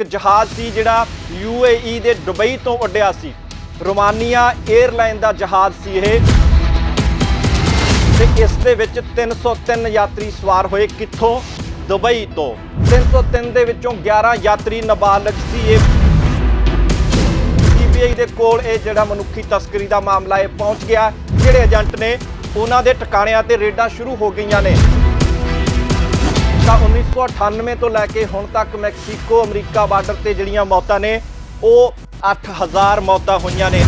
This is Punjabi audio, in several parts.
ਇੱਕ ਜਹਾਜ਼ ਸੀ ਜਿਹੜਾ UAE ਦੇ ਦੁਬਈ ਤੋਂ ਉੱਡਿਆ ਸੀ। ਰੋਮਾਨੀਆ 에ਅਰਲਾਈਨ ਦਾ ਜਹਾਜ਼ ਸੀ ਇਹ। ਤੇ ਇਸ ਦੇ ਵਿੱਚ 303 ਯਾਤਰੀ ਸਵਾਰ ਹੋਏ ਕਿੱਥੋਂ? ਦੁਬਈ ਤੋਂ। 303 ਦੇ ਵਿੱਚੋਂ 11 ਯਾਤਰੀ ਨਾਬਾਲਗ ਸੀ ਇਹ। ਸੀਬੀਆਈ ਦੇ ਕੋਲ ਇਹ ਜਿਹੜਾ ਮਨੁੱਖੀ ਤਸਕਰੀ ਦਾ ਮਾਮਲਾ ਇਹ ਪਹੁੰਚ ਗਿਆ। ਜਿਹੜੇ ਏਜੰਟ ਨੇ ਉਹਨਾਂ ਦੇ ਟਿਕਾਣਿਆਂ ਤੇ ਰੇਡਾਂ ਸ਼ੁਰੂ ਹੋ ਗਈਆਂ ਨੇ। ਤਾਂ 1998 ਤੋਂ ਲੈ ਕੇ ਹੁਣ ਤੱਕ ਮੈਕਸੀਕੋ, ਅਮਰੀਕਾ ਬਾਰਡਰ ਤੇ ਜਿਹੜੀਆਂ ਮੌਤਾਂ ਨੇ, ਉਹ 8000 ਮੌਤਾਂ ਹੋਈਆਂ ਨੇ।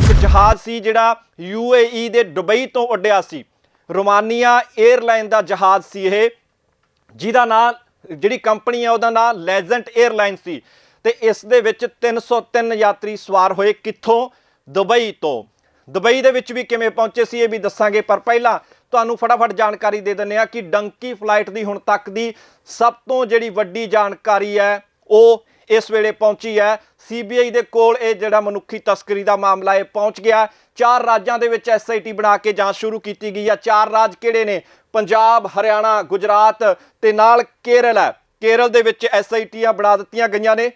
ਇੱਕ ਜਹਾਜ਼ ਸੀ ਜਿਹੜਾ UAE ਦੇ ਦੁਬਈ ਤੋਂ ਉੱਡਿਆ ਸੀ। ਰੋਮਾਨੀਆ 에ਅਰਲਾਈਨ ਦਾ ਜਹਾਜ਼ ਸੀ ਇਹ, ਜਿਹਦਾ ਨਾਂ, ਜਿਹੜੀ ਕੰਪਨੀ ਹੈ ਉਹਦਾ ਨਾਂ ਲੈਜੈਂਟ 에ਅਰਲਾਈਨ ਸੀ। ਤੇ ਇਸ ਦੇ ਵਿੱਚ 303 ਯਾਤਰੀ ਸਵਾਰ ਹੋਏ ਕਿੱਥੋਂ? ਦੁਬਈ ਤੋਂ। ਦੁਬਈ ਦੇ ਵਿੱਚ ਵੀ ਕਿਵੇਂ ਪਹੁੰਚੇ ਸੀ ਇਹ ਵੀ ਦੱਸਾਂਗੇ, ਪਰ ਪਹਿਲਾਂ ਤੁਹਾਨੂੰ ਫਟਾਫਟ ਜਾਣਕਾਰੀ ਦੇ ਦਿੰਦੇ ਆ ਕਿ ਡੰਕੀ ਫਲਾਈਟ ਦੀ ਹੁਣ ਤੱਕ ਦੀ ਸਭ ਤੋਂ ਜਿਹੜੀ ਵੱਡੀ ਜਾਣਕਾਰੀ ਹੈ, ਉਹ ਇਸ ਵੇਲੇ ਪਹੁੰਚੀ ਹੈ। ਸੀਬੀਆਈ ਦੇ ਕੋਲ ਇਹ ਜਿਹੜਾ ਮਨੁੱਖੀ ਤਸਕਰੀ ਦਾ ਮਾਮਲਾ ਇਹ ਪਹੁੰਚ ਗਿਆ। ਚਾਰ ਰਾਜਾਂ ਦੇ ਵਿੱਚ ਐਸਆਈਟੀ ਬਣਾ ਕੇ ਜਾਂਚ ਸ਼ੁਰੂ ਕੀਤੀ ਗਈ ਹੈ। ਚਾਰ ਰਾਜ ਕਿਹੜੇ ਨੇ? ਪੰਜਾਬ, ਹਰਿਆਣਾ, ਗੁਜਰਾਤ ਤੇ ਨਾਲ ਕੇਰਲ ਹੈ। ਕੇਰਲ ਦੇ ਵਿੱਚ ਐਸਆਈਟੀਆਂ ਬਣਾ ਦਿੱਤੀਆਂ ਗਈਆਂ ਨੇ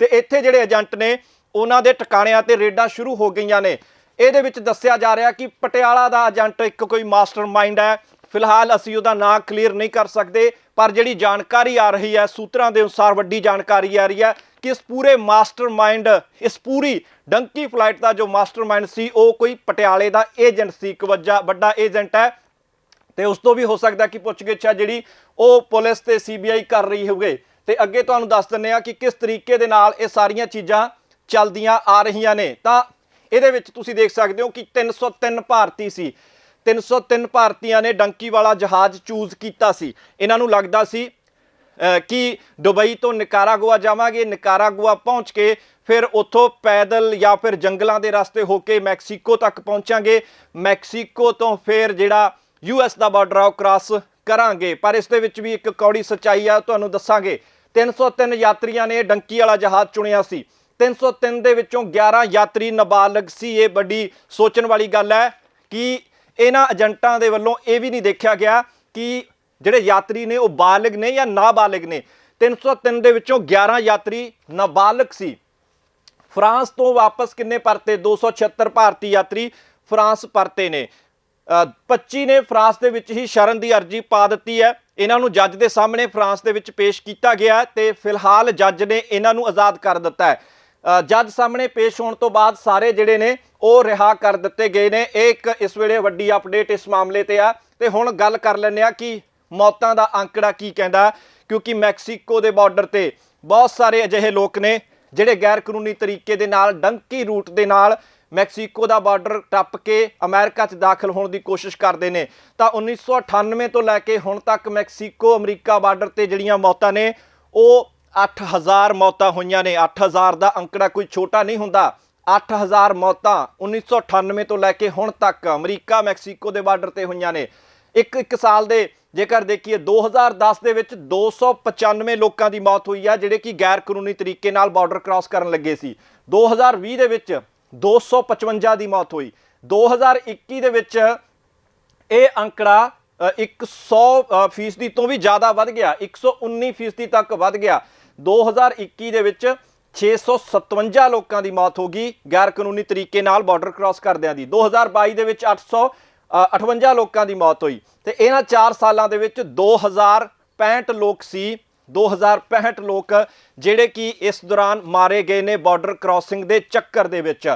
ਤੇ ਇੱਥੇ ਜਿਹੜੇ ਏਜੰਟ ਨੇ, ਉਹਨਾਂ ਦੇ ਟਿਕਾਣਿਆਂ ਤੇ ਰੇਡਾਂ ਸ਼ੁਰੂ ਹੋ ਗਈਆਂ ਨੇ। ਇਹਦੇ ਵਿੱਚ ਦੱਸਿਆ ਜਾ ਰਿਹਾ ਕਿ ਪਟਿਆਲਾ ਦਾ ਏਜੰਟ ਇੱਕ ਕੋਈ ਮਾਸਟਰਮਾਈਂਡ ਹੈ। ਫਿਲਹਾਲ ਅਸੀਂ ਉਹਦਾ ਨਾਂ ਕਲੀਅਰ ਨਹੀਂ ਕਰ ਸਕਦੇ, ਪਰ ਜਿਹੜੀ ਜਾਣਕਾਰੀ ਆ ਰਹੀ ਹੈ, ਸੂਤਰਾਂ ਦੇ ਅਨੁਸਾਰ ਵੱਡੀ ਜਾਣਕਾਰੀ ਆ ਰਹੀ ਹੈ ਕਿ ਇਸ ਪੂਰੇ ਮਾਸਟਰਮਾਈਂਡ, ਇਸ ਪੂਰੀ ਡੰਕੀ ਫਲਾਈਟ ਦਾ ਜੋ ਮਾਸਟਰਮਾਈਂਡ ਸੀ, ਉਹ ਕੋਈ ਪਟਿਆਲੇ ਦਾ ਏਜੰਟ ਸੀ, ਇੱਕ ਵੱਜਾ ਵੱਡਾ ਏਜੰਟ ਹੈ। ਤੇ ਉਸ ਤੋਂ ਵੀ ਹੋ ਸਕਦਾ ਕਿ ਪੁੱਛਗਿੱਛ ਆ ਜਿਹੜੀ ਉਹ ਪੁਲਿਸ ਤੇ ਸੀਬੀਆਈ ਕਰ ਰਹੀ ਹੋਵੇ। ਤੇ ਅੱਗੇ ਤੁਹਾਨੂੰ ਦੱਸ ਦਿੰਨੇ ਆ ਕਿ ਕਿਸ ਤਰੀਕੇ ਦੇ ਨਾਲ ਇਹ ਸਾਰੀਆਂ ਚੀਜ਼ਾਂ ਚੱਲਦੀਆਂ ਆ ਰਹੀਆਂ ਨੇ। ਤਾਂ ਇਹਦੇ ਵਿੱਚ ਤੁਸੀਂ ਦੇਖ ਸਕਦੇ ਹੋ ਕਿ 303 ਭਾਰਤੀ ਸੀ। 303 ਭਾਰਤੀਆਂ ਨੇ ਡੰਕੀ ਵਾਲਾ ਜਹਾਜ਼ ਚੂਜ਼ ਕੀਤਾ ਸੀ। ਇਹਨਾਂ ਨੂੰ ਲੱਗਦਾ ਸੀ ਕਿ ਦੁਬਈ ਤੋਂ ਨਿਕਾਰਾਗੁਆ ਜਾਵਾਂਗੇ, ਨਿਕਾਰਾਗੁਆ ਪਹੁੰਚ ਕੇ ਫਿਰ ਉੱਥੋਂ ਪੈਦਲ ਜਾਂ ਫਿਰ ਜੰਗਲਾਂ ਦੇ ਰਸਤੇ ਹੋ ਕੇ ਮੈਕਸੀਕੋ ਤੱਕ ਪਹੁੰਚਾਂਗੇ। ਮੈਕਸੀਕੋ ਤੋਂ ਫਿਰ ਜਿਹੜਾ ਯੂਐਸ ਦਾ ਬਾਰਡਰ ਆ, ਉਹ ਕ੍ਰਾਸ ਕਰਾਂਗੇ। ਪਰ ਇਸ ਦੇ ਵਿੱਚ ਵੀ ਇੱਕ ਕੌੜੀ ਸੱਚਾਈ ਆ, ਤੁਹਾਨੂੰ ਦੱਸਾਂਗੇ। 303 ਯਾਤਰੀਆਂ ਨੇ ਡੰਕੀ ਵਾਲਾ ਜਹਾਜ਼ ਚੁਣਿਆ ਸੀ। 303 ਦੇ ਵਿੱਚੋਂ 11 ਯਾਤਰੀ ਨਾਬਾਲਗ ਸੀ। ਇਹ ਵੱਡੀ ਸੋਚਣ ਵਾਲੀ ਗੱਲ ਹੈ ਕਿ ਇਹਨਾਂ ਏਜੰਟਾਂ ਦੇ ਵੱਲੋਂ ਇਹ ਵੀ ਨਹੀਂ ਦੇਖਿਆ ਗਿਆ ਕਿ ਜਿਹੜੇ ਯਾਤਰੀ ਨੇ ਉਹ ਬਾਲਗ ਨੇ ਜਾਂ ਨਾਬਾਲਗ ਨੇ। 303 ਦੇ ਵਿੱਚੋਂ 11 ਯਾਤਰੀ ਨਾਬਾਲਗ ਸੀ। ਫਰਾਂਸ ਤੋਂ ਵਾਪਸ ਕਿੰਨੇ ਪਰਤੇ? 276 ਭਾਰਤੀ ਯਾਤਰੀ ਫਰਾਂਸ ਪਰਤੇ ਨੇ। ਅ, 25 ਨੇ ਫਰਾਂਸ ਦੇ ਵਿੱਚ ਹੀ ਸ਼ਰਨ ਦੀ ਅਰਜੀ ਪਾ ਦਿੱਤੀ ਹੈ। ਇਹਨਾਂ ਨੂੰ ਜੱਜ ਦੇ ਸਾਹਮਣੇ ਫਰਾਂਸ ਦੇ ਵਿੱਚ ਪੇਸ਼ ਕੀਤਾ ਗਿਆ ਹੈ ਤੇ ਫਿਲਹਾਲ ਜੱਜ ਨੇ ਇਹਨਾਂ ਨੂੰ ਆਜ਼ਾਦ ਕਰ ਦਿੱਤਾ ਹੈ। ਜੱਜ ਸਾਹਮਣੇ ਪੇਸ਼ ਹੋਣ ਤੋਂ ਬਾਅਦ ਸਾਰੇ ਜਿਹੜੇ ਨੇ ਉਹ ਰਿਹਾ ਕਰ ਦਿੱਤੇ ਗਏ ਨੇ। ਇਹ ਇੱਕ ਇਸ ਵੇਲੇ ਵੱਡੀ ਅਪਡੇਟ ਇਸ ਮਾਮਲੇ ਤੇ ਆ। ਤੇ ਹੁਣ ਗੱਲ ਕਰ ਲੈਂਦੇ ਆ ਕਿ ਮੌਤਾਂ ਦਾ ਅੰਕੜਾ ਕੀ ਕਹਿੰਦਾ। ਕਿਉਂਕਿ ਮੈਕਸੀਕੋ ਦੇ ਬਾਰਡਰ ਤੇ ਬਹੁਤ ਸਾਰੇ ਅਜਿਹੇ ਲੋਕ ਨੇ ਜਿਹੜੇ ਗੈਰ ਕਾਨੂੰਨੀ ਤਰੀਕੇ ਦੇ ਨਾਲ, ਡੰਕੀ ਰੂਟ ਦੇ ਨਾਲ ਮੈਕਸੀਕੋ ਦਾ ਬਾਰਡਰ ਟੱਪ ਕੇ ਅਮਰੀਕਾ 'ਚ ਦਾਖਲ ਹੋਣ ਦੀ ਕੋਸ਼ਿਸ਼ ਕਰਦੇ ਨੇ। ਤਾਂ 1998 ਤੋਂ ਲੈ ਕੇ ਹੁਣ ਤੱਕ ਮੈਕਸੀਕੋ ਅਮਰੀਕਾ ਬਾਰਡਰ ਤੇ ਜਿਹੜੀਆਂ ਮੌਤਾਂ ਨੇ, ਉਹ 8000 ਮੌਤਾਂ ਹੋਈਆਂ ਨੇ। 8000 ਦਾ ਅੰਕੜਾ ਕੋਈ ਛੋਟਾ ਨਹੀਂ ਹੁੰਦਾ। 8000 ਮੌਤਾਂ 1998 ਤੋਂ ਲੈ ਕੇ ਹੁਣ ਤੱਕ ਅਮਰੀਕਾ ਮੈਕਸੀਕੋ ਦੇ ਬਾਰਡਰ ਤੇ ਹੋਈਆਂ ਨੇ। ਇੱਕ ਇੱਕ ਸਾਲ ਦੇ ਜੇਕਰ ਦੇਖੀਏ 2010 ਦੇ ਵਿੱਚ 295 ਲੋਕਾਂ ਦੀ ਮੌਤ ਹੋਈ ਆ ਜਿਹੜੇ ਕਿ ਗੈਰ ਕਾਨੂੰਨੀ ਤਰੀਕੇ ਨਾਲ ਬਾਰਡਰ ਕ੍ਰਾਸ ਕਰਨ ਲੱਗੇ ਸੀ। 2020 ਦੇ ਵਿੱਚ 255 ਦੀ ਮੌਤ ਹੋਈ। 2021 ਦੇ ਵਿੱਚ ਇਹ ਅੰਕੜਾ ਅ, 100 ਫੀਸਦੀ ਤੋਂ ਵੀ ਜ਼ਿਆਦਾ ਵੱਧ ਗਿਆ। 119 ਫੀਸਦੀ ਤੱਕ ਵੱਧ ਗਿਆ। 2021 ਦੇ ਵਿੱਚ 657 ਲੋਕਾਂ ਦੀ ਮੌਤ ਹੋ ਗਈ ਗੈਰ ਕਾਨੂੰਨੀ ਤਰੀਕੇ ਨਾਲ ਬਾਰਡਰ ਕ੍ਰਾਸ ਕਰਦਿਆਂ ਦੀ। 2022 ਦੇ ਵਿੱਚ 858 ਲੋਕਾਂ ਦੀ ਮੌਤ ਹੋਈ। ਤੇ ਇਹਨਾਂ 4 ਸਾਲਾਂ ਦੇ ਵਿੱਚ 2065 ਲੋਕ ਸੀ 2065 ਲੋਕ ਜਿਹੜੇ ਕਿ ਇਸ ਦੌਰਾਨ ਮਾਰੇ ਗਏ ਨੇ ਬਾਰਡਰ ਕ੍ਰਾਸਿੰਗ ਦੇ ਚੱਕਰ ਦੇ ਵਿੱਚ।